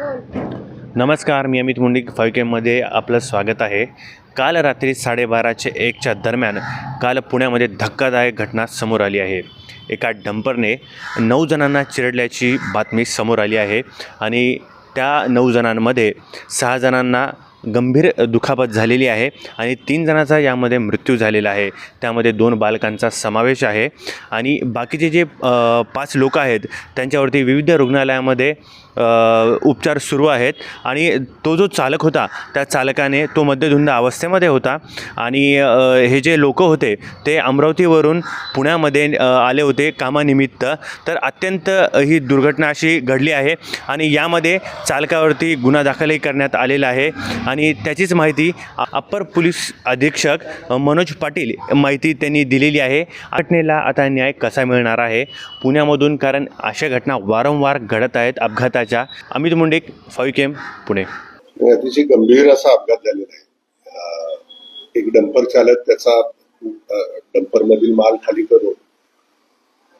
नमस्कार मी अमित मुंडिक फाईव्ह केमध्ये आपलं स्वागत आहे. काल रात्री साडेबाराचे एकच्या दरम्यान काल पुण्यामध्ये धक्कादायक घटना समोर आली आहे. एका डंपरने नऊ जणांना चिरडल्याची बातमी समोर आली आहे आणि त्या नऊ जणांमध्ये सहा जणांना गंभीर दुखापत झालेली आहे आणि तीन जणांचा यामध्ये मृत्यू झालेला आहे. त्यामध्ये दोन बालकांचा समावेश आहे आणि बाकीचे जे पाच लोक आहेत त्यांच्यावरती विविध रुग्णालयामध्ये उपचार सुरू आहेत. आणि तो जो चालक होता त्या चालकाने तो मद्यधुंद अवस्थेमध्ये होता. आणि हे जे लोक होते ते अमरावतीवरून पुण्यामध्ये आले होते कामानिमित्त. तर अत्यंत ही दुर्घटना अशी घडली आहे आणि यामध्ये चालकावरती गुन्हा दाखलही करण्यात आलेला आहे. आणि त्याचीच माहिती अप्पर पोलीस अधीक्षक मनोज पाटील माहिती त्यांनी दिलेली आहे. घटनेला आता न्याय कसा मिळणार आहे? पुण्यामधून कारण अशा घटना वारंवार घडत आहेत अपघाताच्या अमित मुंडेक फाईव्ह केम पुणे. अतिशय गंभीर असा अपघात झालेला आहे. एक डंपर चालक त्याचा डंपर मधील माल खाली करून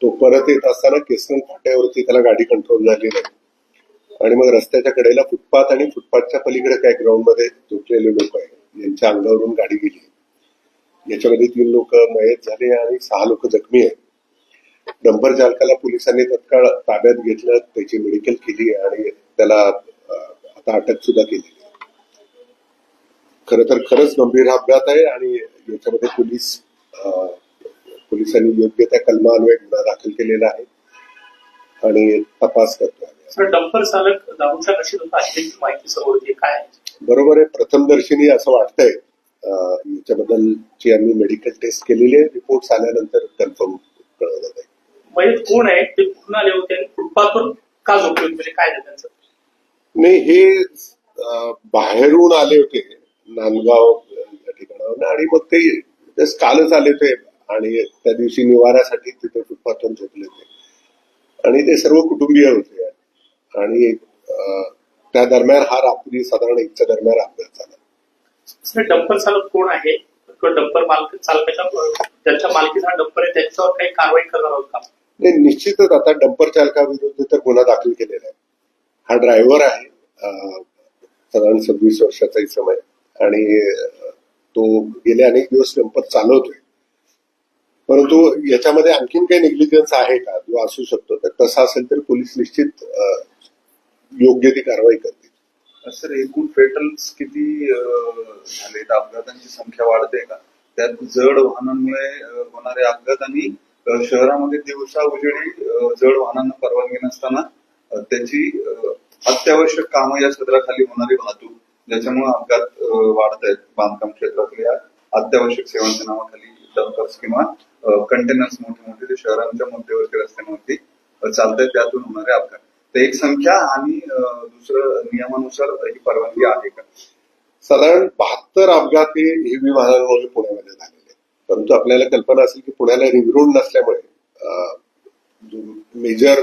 तो परत येत असताना केसरन फाट्यावरती त्याला गाडी कंट्रोल झाली नाही. आणि मग रस्त्याच्या कडेला फुटपाथ आणि फुटपाथच्या पलीकडे काय ग्राउंडमध्ये तुटलेले लोक आहेत. यांच्या अंगावरून गाडी गेली. याच्यामध्ये तीन लोक मयत झाले आणि सहा लोक जखमी आहेत. डंपर चालकाला पोलिसांनी तत्काळ ताब्यात घेतलं त्याची मेडिकल केली आणि त्याला आता अटक सुद्धा केली. खर तर खरंच गंभीर हा अपघात आहे आणि याच्यामध्ये पोलीस पोलिसांनी योग्य त्या कलमान्वये गुन्हा दाखल केलेला आहे आणि तपास करतो डंपर चालक दारूच्या माहिती समोर काय? बरोबर आहे. प्रथमदर्शनी असं वाटतंय. याच्याबद्दलची आम्ही मेडिकल टेस्ट केलेली आहे. रिपोर्ट आल्यानंतर कन्फर्म मयत कोण आहे ते कुठून आले होते आणि फुटपाथवर का झोपले होते? म्हणजे काय आहे त्यांचं? नाही हे अं, बाहेरून आले होते नांदगाव या ठिकाणावर आणि मग ते just कालच आले होते आणि त्या दिवशी निवाऱ्यासाठी तिथे फुटपाथवर झोपले होते. आणि ते सर्व कुटुंबीय होते. आणि अं, त्या दरम्यान हा रात्री साधारण एकच्या दरम्यान अपघात झाला. सर डंपर चालक कोण आहे? किंवा डंपर मालक चालकाच्या ज्यांच्या मालकीचा डंपर आहे त्यांच्यावर काही कारवाई करणार आहोत का नाही निश्चितच आता डंपर चालकाविरुद्ध तर गुन्हा दाखल केलेला आहे. हा ड्रायव्हर आहे साधारण सव्वीस वर्षाचा समय आहे. आणि तो गेले अनेक दिवस डंपर चालवतोय. परंतु याच्यामध्ये आणखीन काही निग्लिजन्स आहे का? जो असू शकतो. तर तसा असेल तर पोलीस निश्चित योग्य ती कारवाई करतील. सर एकूण फेटल्स किती झाले अपघातांची संख्या वाढते का? त्यात जड वाहनांमुळे होणारे अपघात आणि शहरामध्ये दिवसा उजेडी जड वाहनांना परवानगी नसताना त्याची अत्यावश्यक कामं या क्षेत्राखाली होणारी वाहतूक ज्याच्यामुळे अपघात वाढत आहेत बांधकाम क्षेत्रातल्या अत्यावश्यक सेवांच्या नावाखाली डंपर्स किंवा कंटेनर्स मोठे मोठे जे शहरांच्या मध्यवर्ती रस्त्यांवरती चालत आहेत त्यातून होणारे अपघात. तर एक संख्या आणि दुसरं नियमानुसार ही परवानगी आहे का? साधारण बहात्तर अपघात हे हेवी वाहनांमुळे पुण्यामध्ये झाले. परंतु आपल्याला कल्पना असेल की पुण्याला रिंग रोड नसल्यामुळे मेजर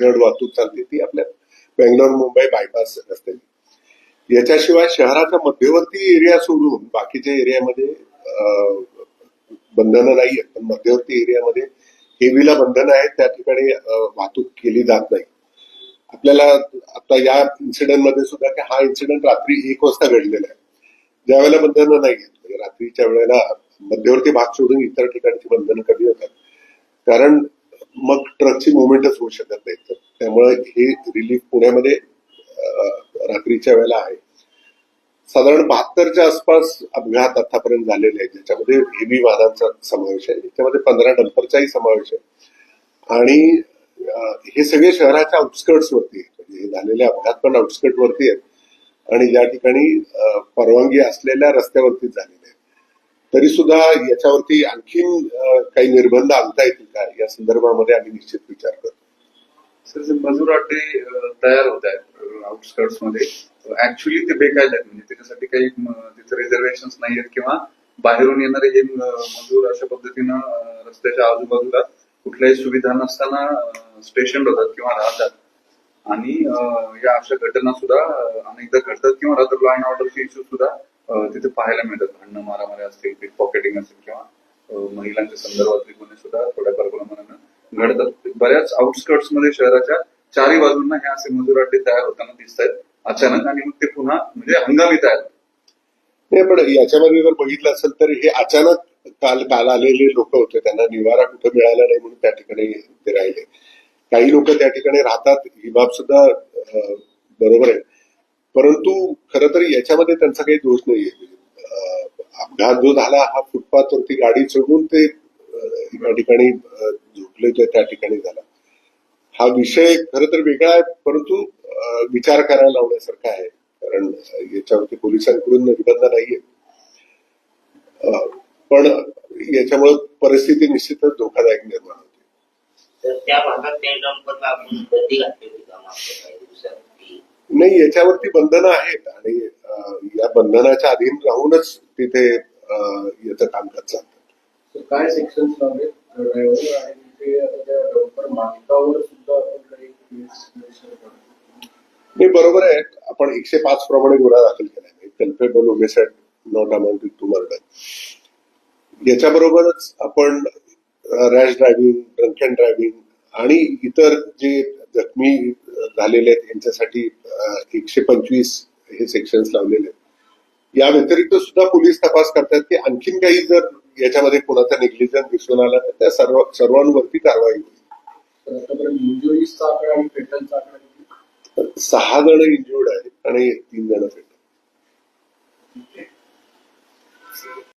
जड वाहतूक चालते ती आपल्या बेंगलोर मुंबई बायपास असते याच्याशिवाय शहराचा मध्यवर्ती एरिया सोडून बाकीच्या एरियामध्ये बंधनं नाही आहेत पण मध्यवर्ती एरियामध्ये हेवीला बंधनं आहेत. त्या ठिकाणी वाहतूक केली जात नाही. आपल्याला आता या इन्सिडेंटमध्ये सुद्धा की हा इन्सिडेंट रात्री एक वाजता घडलेला आहे. ज्यावेळेला बंधनं नाही आहेत म्हणजे रात्रीच्या वेळेला मध्यवर्ती भाग सोडून इतर ठिकाणची बंधनं कमी होतात? कारण मग ट्रकची मुवमेंटच होऊ शकत नाही. तर त्यामुळे हे रिलीफ पुण्यामध्ये रात्रीच्या वेळेला आहे. साधारण बहात्तरच्या आसपास अपघात आतापर्यंत झालेले आहेत. ज्याच्यामध्ये हेवी वाहनांचा समावेश आहे. त्याच्यामध्ये पंधरा डंपरचाही समावेश आहे. आणि हे सगळे शहराच्या आउटस्कर्ट्स वरती आहेत. म्हणजे हे झालेले अपघात पण आउटस्कर्ट वरती आहेत. आणि या ठिकाणी परवानगी असलेल्या रस्त्यावरतीच झालेले आहेत. तरी सुद्धा याच्यावरती आणखीन काही निर्बंध आणता येतील का? या संदर्भामध्ये आम्ही निश्चित विचार करतो. सर जे मजूर अड्डे तयार होत आहेत आउटस्कर्टमध्ये ऍक्च्युली ते बेकायदा आहेत. म्हणजे त्याच्यासाठी काही तिथे रिझर्वेशन नाही आहेत किंवा बाहेरून येणारे हे मजूर अशा पद्धतीनं रस्त्याच्या आजूबाजूला कुठल्याही सुविधा नसताना स्टेशन होतात किंवा राहतात. आणि या अशा घटना सुद्धा अनेकदा घडतात किंवा रात्र लॉ अँड ऑर्डरचे इश्यू सुद्धा तिथे पाहायला मिळतात. भांडणं मारामारी असतील पिक पॉकेटिंग असेल किंवा महिलांच्या संदर्भातले गुन्हे सुद्धा थोड्याफार प्रमाणानं घडतात. बऱ्याच आउटस्कर्ट्समध्ये शहराच्या चारही बाजूंना हे असे मजुराटे तयार होताना दिसत आहेत अचानक आणि मग ते पुन्हा म्हणजे हंगामी तयार नाही पण याच्यामध्ये जर बघितलं असेल तर हे अचानक काल काल आलेले लोक होते. त्यांना निवारा कुठे मिळाला नाही म्हणून त्या ठिकाणी ते राहिले. काही लोक त्या ठिकाणी राहतात. ही बाब सुद्धा बरोबर आहे. परंतु खर तर याच्यामध्ये त्यांचा काही दोष नाहीये. अपघात जो झाला हा फुटपाथ वरती गाडी चढून ते एका ठिकाणी झोपले होते त्या ठिकाणी झाला. हा विषय खर तर वेगळा आहे परंतु विचार करायला लावण्यासारखा आहे. कारण याच्यावरती पोलिसांकडून निर्बंध नाहीये. अं, पण याच्यामुळे परिस्थिती निश्चितच धोकादायक निर्माण होते. त्या भागात डंपरला आपण बंदी घातली होती नाही याच्यावरती बंधनं आहेत आणि या बंधनाच्या अधीन राहूनच तिथे याचं कामकाज चालतं. तर काय सेक्शन नाही बरोबर आहे. आपण एकशे पाच प्रमाणे गुन्हा दाखल केला आहे culpable homicide not amounted to murder याच्याबरोबरच आपण rash driving drunk and driving आणि इतर जे जखमी झालेले आहेत यांच्यासाठी एकशे पंचवीस हे सेक्शन्स लावलेले आहेत. या व्यतिरिक्त सुद्धा पोलीस तपास करतात की आणखीन काही जर याच्यामध्ये कोणाचा निग्लिजन्स दिसून आला तर त्या सर्व सर्वांवरती कारवाई होईल? सहा जण इंजुर्ड आहेत आणि तीन जण फेट